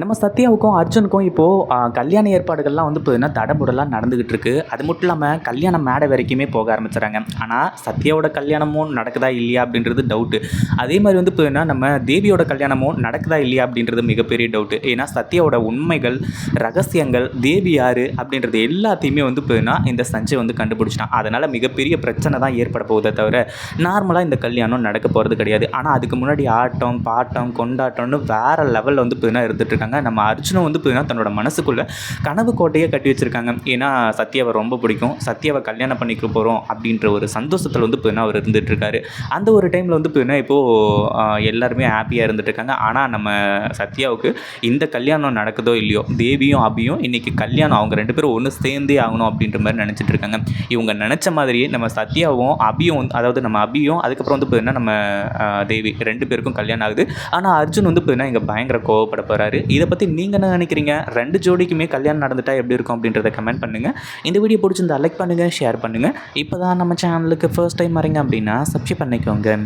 நம்ம சத்யாவுக்கும் அர்ஜுனுக்கும் இப்போது கல்யாண ஏற்பாடுகள்லாம் வந்து பார்த்தீங்கன்னா தடபுடலாக நடந்துக்கிட்டு இருக்கு. அது மட்டும் இல்லாமல் கல்யாண மேடை வரைக்குமே போக ஆரம்பிச்சிடறாங்க. ஆனால் சத்யாவோட கல்யாணமும் நடக்குதா இல்லையா அப்படின்றது டவுட்டு அதே மாதிரி வந்து பார்த்தீங்கன்னா நம்ம தேவியோட கல்யாணமும் நடக்குதா இல்லையா அப்படின்றது மிகப்பெரிய டவுட்டு ஏன்னா சத்யாவோட உண்மைகள் ரகசியங்கள் தேவி யார் அப்படின்றது எல்லாத்தையுமே வந்து பார்த்தீங்கன்னா இந்த சஞ்சய் வந்து கண்டுபிடிச்சிட்டான். அதனால் மிகப்பெரிய பிரச்சனை தான் ஏற்பட போகுதே தவிர நார்மலாக இந்த கல்யாணம் நடக்க போகிறது கிடையாது. ஆனால் அதுக்கு முன்னாடி ஆட்டம் பாட்டம் கொண்டாட்டம்னு வேறு லெவலில் வந்து பார்த்தீங்கன்னா இருந்துட்டு வச்சுருக்காங்க. நம்ம அர்ஜுனும் வந்து பார்த்தீங்கன்னா தன்னோட மனசுக்குள்ளே கனவு கோட்டையே கட்டி வச்சுருக்காங்க. ஏன்னா சத்யாவை ரொம்ப பிடிக்கும். சத்யாவை கல்யாணம் பண்ணிக்க போகிறோம் அப்படின்ற ஒரு சந்தோஷத்தில் வந்து பார்த்தீங்கன்னா அவர் இருந்துகிட்ருக்காரு அந்த ஒரு டைமில் வந்து பார்த்தீங்கன்னா இப்போது எல்லாருமே ஹாப்பியாக இருந்துட்டு இருக்காங்க ஆனால் நம்ம சத்யாவுக்கு இந்த கல்யாணம் நடக்குதோ இல்லையோ தேவியும் அபியும் இன்றைக்கி கல்யாணம் அவங்க ரெண்டு பேரும் ஒன்று சேர்ந்தே ஆகணும் அப்படின்ற மாதிரி நினச்சிட்டு இருக்காங்க இவங்க நினச்ச மாதிரியே நம்ம சத்யாவும் அபியும் வந்து அதாவது நம்ம அபியும் அதுக்கப்புறம் வந்து பார்த்தீங்கன்னா நம்ம தேவி ரெண்டு பேருக்கும் கல்யாணம் ஆகுது. ஆனால் அர்ஜுன் வந்து பார்த்தீங்கன்னா இங்கே பயங்கர கோவப்பட போகிறாரு இதை பற்றி நீங்கள் என்ன நினைக்கிறீங்க? ரெண்டு ஜோடிக்குமே கல்யாணம் நடந்துட்டா எப்படி இருக்கும் அப்படின்றத கமெண்ட் பண்ணுங்கள் இந்த வீடியோ பிடிச்சிருந்தா லைக் பண்ணுங்கள் ஷேர் பண்ணுங்கள் இப்போ தான் நம்ம சேனலுக்கு ஃபர்ஸ்ட் டைம் வரீங்க அப்படின்னா சப்ஸ்கிரைப் பண்ணிக்கோங்க.